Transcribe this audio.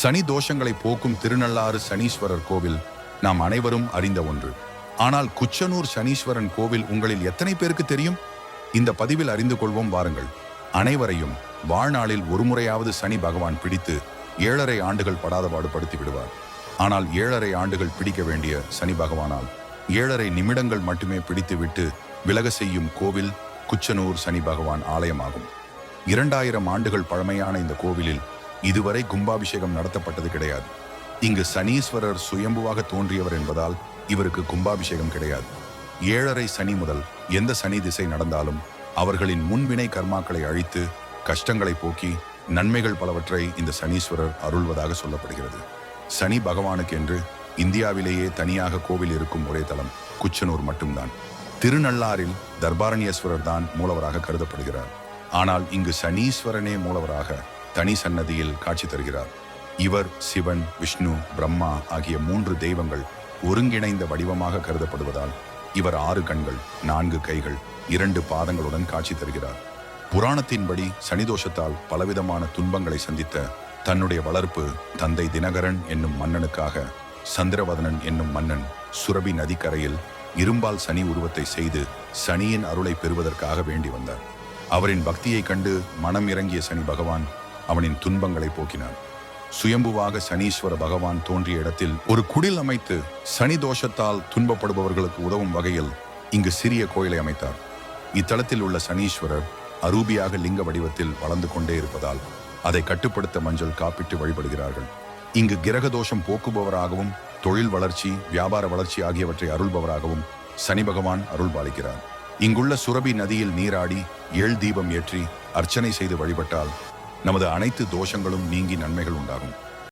சனி தோஷங்களை போக்கும் திருநள்ளாறு சனீஸ்வரர் கோவில் நாம் அனைவரும் அறிந்த ஒன்று. ஆனால் குச்சனூர் சனீஸ்வரன் கோவில் உங்களில் எத்தனை பேருக்கு தெரியும்? இந்த பதிவில் அறிந்து கொள்வோம் வாருங்கள். அனைவரையும் வாழ்நாளில் ஒருமுறையாவது சனி பகவான் பிடித்து ஏழரை ஆண்டுகள் படாதபாடு படுத்தி விடுவார் ஆனால் ஏழரை ஆண்டுகள் பிடிக்க வேண்டிய சனி பகவானால் ஏழரை நிமிடங்கள் மட்டுமே பிடித்துவிட்டு விலக செய்யும் கோவில் குச்சனூர் சனி பகவான் ஆலயமாகும். இரண்டாயிரம் ஆண்டுகள் பழமையான இந்த கோவிலில் இதுவரை கும்பாபிஷேகம் நடத்தப்பட்டது கிடையாது. இங்கு சனீஸ்வரர் சுயம்புவாக தோன்றியவர் என்பதால் இவருக்கு கும்பாபிஷேகம் கிடையாது. ஏழரை சனி முதல் எந்த சனி திசை நடந்தாலும் அவர்களின் முன்வினை கர்மாக்களை அழித்து கஷ்டங்களை போக்கி நன்மைகள் பலவற்றை இந்த சனீஸ்வரர் அருள்வதாக சொல்லப்படுகிறது. சனி பகவானுக்கு என்று இந்தியாவிலேயே தனியாக கோவில் இருக்கும் ஒரே தலம் குச்சனூர் மட்டும்தான். திருநள்ளாறில் தர்பாரண்யேஸ்வரர் தான் மூலவராக கருதப்படுகிறார். ஆனால் இங்கு சனீஸ்வரனே மூலவராக தனி சன்னதியில் காட்சி தருகிறார். இவர் சிவன் விஷ்ணு பிரம்மா ஆகிய மூன்று தெய்வங்கள் ஒருங்கிணைந்த வடிவமாக கருதப்படுவதால் இவர் ஆறு கண்கள் நான்கு கைகள் இரண்டு பாதங்களுடன் காட்சி தருகிறார். புராணத்தின்படி சனிதோஷத்தால் பலவிதமான துன்பங்களை சந்தித்த தன்னுடைய வளர்ப்பு தந்தை தினகரன் என்னும் மன்னனுக்காக சந்திரவதனன் என்னும் மன்னன் சுரபி நதிக்கரையில் இரும்பால் சனி உருவத்தை செய்து சனியின் அருளை பெறுவதற்காக வேண்டி வந்தார். அவரின் பக்தியைக் கண்டு மனம் இறங்கிய சனி பகவான் அவனின் துன்பங்களை போக்கினான். சுயம்புவாக சனீஸ்வர பகவான் தோன்றிய இடத்தில் ஒரு குடில் அமைத்து சனி தோஷத்தால் துன்பப்படுபவர்களுக்கு உதவும் வகையில் இங்கு சிறிய கோயிலை அமைத்தார். இத்தலத்தில் உள்ள சனீஸ்வரர் அரூபியாக லிங்க வடிவத்தில் வளர்ந்து கொண்டே இருப்பதால் அதை கட்டுப்படுத்த மஞ்சள் காப்பிட்டு வழிபடுகிறார்கள். இங்கு கிரக தோஷம் போக்குபவராகவும் தொழில் வளர்ச்சி வியாபார வளர்ச்சி ஆகியவற்றை அருள்பவராகவும் சனி பகவான் அருள் பாலிக்கிறார். இங்குள்ள சுரபி நதியில் நீராடி ஏழ் தீபம் ஏற்றி அர்ச்சனை செய்து வழிபட்டால் நமது அனைத்து தோஷங்களும் நீங்கி நன்மைகள் உண்டாகும்.